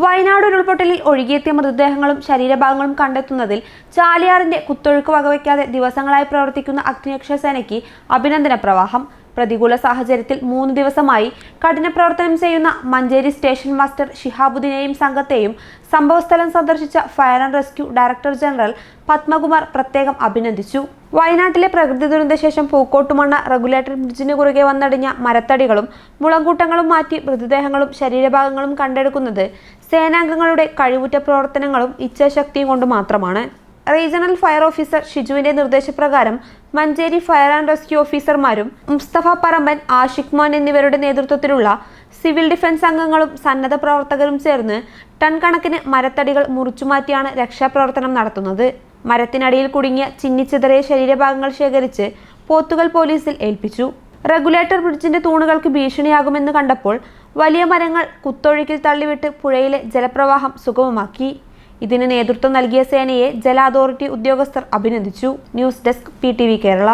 Wayanad ഉരുൾപൊട്ടലിൽ ഒഴുകിയെത്തിയ മൃതദേഹങ്ങളും ശരീരഭാഗങ്ങളും കണ്ടെത്തുന്നതിൽ ചാലിയാറിന്റെ കുത്തൊഴുക്ക് വകവയ്ക്കാതെ ദിവസങ്ങളായി പ്രവർത്തിക്കുന്ന അഗ്നിരക്ഷാ സേനയ്ക്ക് അഭിനന്ദന പ്രവാഹം പ്രതികൂല സാഹചര്യത്തിൽ മൂന്ന് ദിവസമായി കഠിന പ്രവർത്തനം ചെയ്യുന്ന മഞ്ചേരി സ്റ്റേഷൻ മാസ്റ്റർ ഷിഹാബുദ്ദീനെയും സംഘത്തെയും സംഭവസ്ഥലം സന്ദർശിച്ച fire and rescue director general Padmakumar പ്രത്യേകം അഭിനന്ദിച്ചു. വയനാട്ടിലെ പ്രകൃതി ദുരന്തശേഷം പൂക്കോട്ടുമണ്ണ റെഗുലേറ്റർ ബ്രിഡ്ജിന് കുറുകെ വന്നടിഞ്ഞ മരത്തടികളും മുളങ്കൂട്ടങ്ങളും മാറ്റി മൃതദേഹങ്ങളും ശരീരഭാഗങ്ങളും കണ്ടെടുക്കുന്നത് സേനാംഗങ്ങളുടെ കഴിവുറ്റ പ്രവർത്തനങ്ങളും ഇച്ഛാശക്തിയും കൊണ്ട് മാത്രമാണ്. റീജിയണൽ ഫയർ ഓഫീസർ ഷിജുവിന്റെ നിർദ്ദേശപ്രകാരം മഞ്ചേരി ഫയർ ആൻഡ് റെസ്ക്യൂ ഓഫീസർമാരും മുസ്തഫ പറമ്പൻ ആഷിഖ് മോൻ എന്നിവരുടെ നേതൃത്വത്തിലുള്ള സിവിൽ ഡിഫൻസ് അംഗങ്ങളും സന്നദ്ധ പ്രവർത്തകരും ചേർന്ന് ടൺ കണക്കിന് മരത്തടികൾ മുറിച്ചുമാറ്റിയാണ് രക്ഷാപ്രവർത്തനം നടത്തുന്നത്. മരത്തിനടിയിൽ കുടുങ്ങിയ ചിന്നിച്ചിതറിയ ശരീരഭാഗങ്ങൾ ശേഖരിച്ച് പോത്തുകൽ പോലീസിൽ ഏൽപ്പിച്ചു. റെഗുലേറ്റർ ബ്രിഡ്ജിന്റെ തൂണുകൾക്ക് ഭീഷണിയാകുമെന്ന് കണ്ടപ്പോൾ വലിയ മരങ്ങൾ കുത്തൊഴുക്കിൽ തള്ളിവിട്ട് പുഴയിലെ ജലപ്രവാഹം സുഗമമാക്കി. ഇതിന് നേതൃത്വം നൽകിയ സേനയെ ജല അതോറിറ്റി ഉദ്യോഗസ്ഥർ അഭിനന്ദിച്ചു. News desk P Kerala.